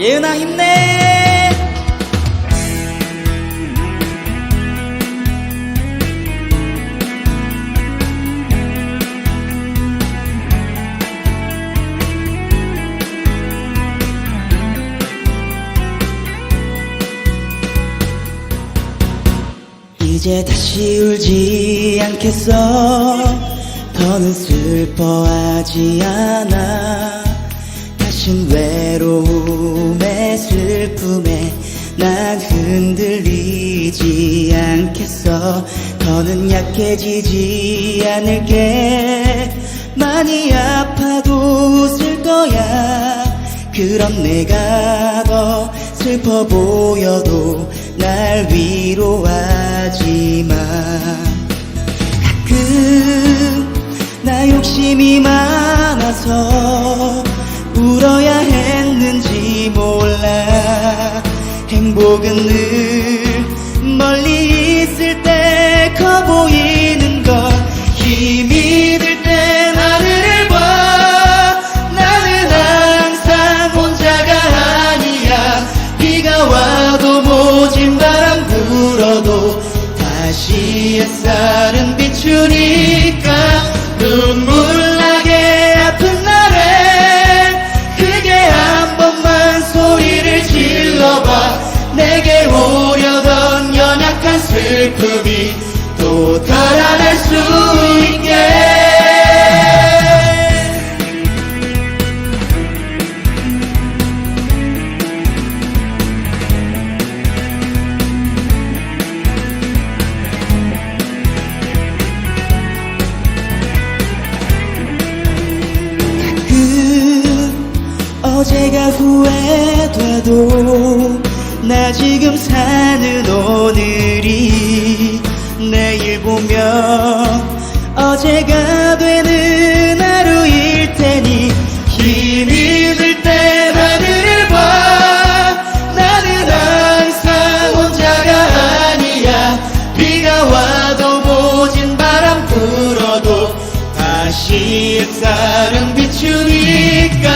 예은아 힘내. 이제 다시 울지 않겠어. 더는 슬퍼하지 않아 다신 외로움에 슬픔에 난 흔들리지 않겠어. 더는 약해지지 않을게. 많이 아파도 웃을 거야. 그럼 내가 더 슬퍼 보여도 날 위로하지 마. 가끔 나 욕심이 많아서 행복은 늘 멀리 있을 때 커 보이는 걸 힘이 들 땐 하늘을 봐. 나는 항상 혼자가 아니야. 비가 와도 모진 바람 불어도 다시 햇살 슬픔이 또 달아날 수 있게. 그 어제가 후회돼도 나 지금 사는 오늘이 햇살은 비추니까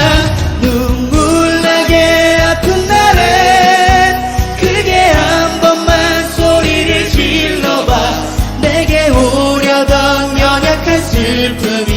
눈물 나게 아픈 날엔 크게 한 번만 소리를 질러봐. 내게 오려던 연약한 슬픔이